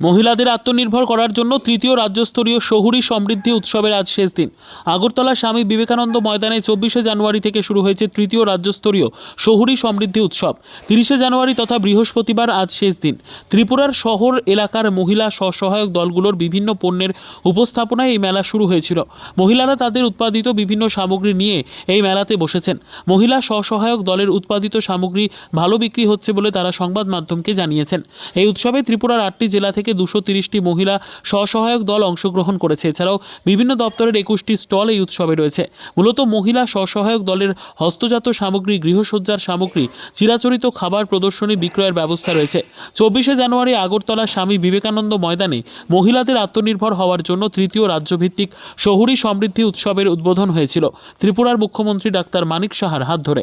মহিলাদের আত্মনির্ভর করার জন্য তৃতীয় রাজ্যস্তরীয় শহুরি সমৃদ্ধি উৎসবের আজ শেষ দিন। আগরতলা স্বামী বিবেকানন্দ ময়দানে চব্বিশে জানুয়ারি থেকে শুরু হয়েছে তৃতীয় রাজ্যস্তরীয় শহুরি সমৃদ্ধি উৎসব। তিরিশে জানুয়ারি তথা বৃহস্পতিবার আজ শেষ দিন। ত্রিপুরার শহর এলাকার মহিলা স্বসহায়ক দলগুলোর বিভিন্ন পণ্যের উপস্থাপনায় এই মেলা শুরু হয়েছিল। মহিলারা তাদের উৎপাদিত বিভিন্ন সামগ্রী নিয়ে এই মেলাতে বসেছেন। মহিলা স্বসহায়ক দলের উৎপাদিত সামগ্রী ভালো বিক্রি হচ্ছে বলে তারা সংবাদ মাধ্যমকে জানিয়েছেন। এই উৎসবে ত্রিপুরার আটটি জেলা থেকে দুশো তিরিশটি মহিলা স্বসহায়ক দল অংশগ্রহণ করেছে। এছাড়াও বিভিন্ন দপ্তরের একুশটি স্টল এই উৎসবে রয়েছে। মূলত মহিলা স্বসহায়ক দলের হস্তজাত সামগ্রী, গৃহসজ্জার সামগ্রী, চিরাচরিত খাবার প্রদর্শনী বিক্রয়ের ব্যবস্থা রয়েছে। চব্বিশে জানুয়ারি আগরতলা স্বামী বিবেকানন্দ ময়দানে মহিলাদের আত্মনির্ভর হওয়ার জন্য তৃতীয় রাজ্যভিত্তিক শহুরি সমৃদ্ধি উৎসবের উদ্বোধন হয়েছিল। ত্রিপুরার মুখ্যমন্ত্রী ডাক্তার মানিক সাহার হাত ধরে।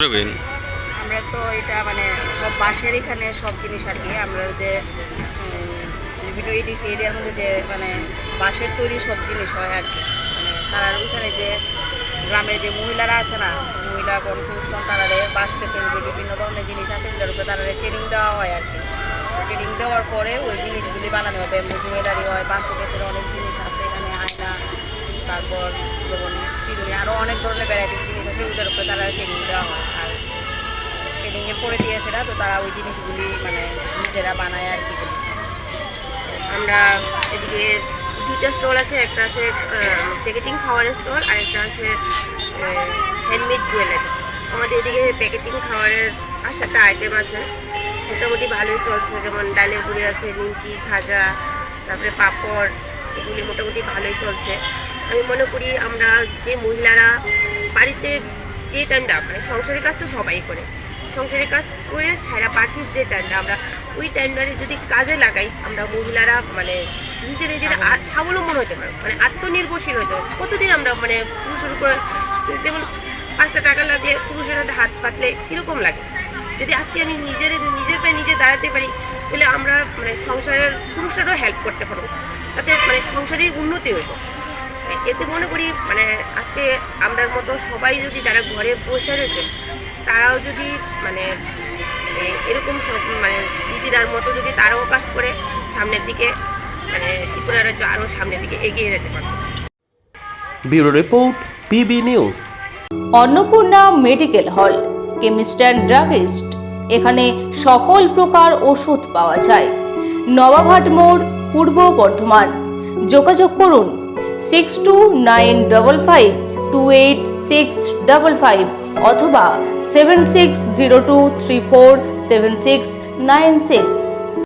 আমরা তো এটা মানে বাঁশের এখানে সব জিনিস আর কি, আমরা যে বিভিন্ন এডিসি এরিয়ার মধ্যে যে মানে বাঁশের তৈরি সব জিনিস হয় আর কি। মানে তারা ওইখানে যে, গ্রামের যে মহিলারা আছে না, মহিলা কোন পুরুষগণ তারা বাঁশ পেতে যে বিভিন্ন ধরনের জিনিস আছে ওগুলোর উপরে তারা ট্রেনিং দেওয়া হয় আর কি। ট্রেনিং দেওয়ার পরে ওই জিনিসগুলি বানানো হবে। জুয়েলারি হয়, বাঁশের পেতের অনেক জিনিস আছে, এখানে আয়না, তারপর, যেমন চিরুনি আরও অনেক ধরনের ভ্যারাইটির জিনিস আছে ওইটার উপরে তারা ট্রেনিং দেওয়া হয়। আর ট্রেনিংয়ে পড়ে দিয়ে সেটা তো তারা ওই জিনিসগুলি মানে নিজেরা বানায় আর কি। আমরা এদিকে দুইটা স্টল আছে, একটা আছে প্যাকেটিং খাবারের স্টল আর একটা আছে হ্যান্ডমেড জুয়েলারি আমাদের এদিকে প্যাকেটিং খাওয়ারের আর সাতটা আইটেম আছে, মোটামুটি ভালোই চলছে, যেমন ডালের গুঁড়ি আছে, নিমকি, খাজা, তারপরে পাপড়, এগুলি মোটামুটি ভালোই চলছে। আমি মনে করি আমরা যে মহিলারা বাড়িতে যে টাইমটা মানে সংসারের কাজ তো সবাই করে। সংসারের কাজ করে সারা বাকি যে টাইমটা আমরা, ওই টাইমটারে যদি কাজে লাগাই, আমরা মহিলারা মানে নিজে নিজের স্বাবলম্বন হতে পারব মানে আত্মনির্ভরশীল হতে পারব। কতদিন আমরা মানে পুরুষের উপর যেমন পাঁচটা টাকা লাগলে পুরুষের হাতে হাত পাতলে কীরকম লাগে? যদি আজকে আমি নিজের নিজের পায়ে নিজে দাঁড়াতে পারি, তাহলে আমরা মানে সংসারের পুরুষেরও হেল্প করতে পারব। তাতে মানে সংসারের উন্নতি হইব। এতে মনে করি মানে আজকে আমরার মতো সবাই যদি যারা ঘরে বসে রয়েছে তারাও যদি মানে এরকম সব মানে দিদিরার মতো যদি তারাও কাজ করে সামনের দিকে মানে ত্রিপুরা রাজ্য আরও সামনের দিকে এগিয়ে যেতে পারবে bureau report PB news. Annapurna medical hall chemist and druggist. এখানে সকল প্রকার ওষুধ পাওয়া যায়। নবাবহাট মোড় পূর্ব বর্ধমান। যোগাযোগ করুন six two nine double five two eight six double five অথবা seven six zero two three four seven six nine six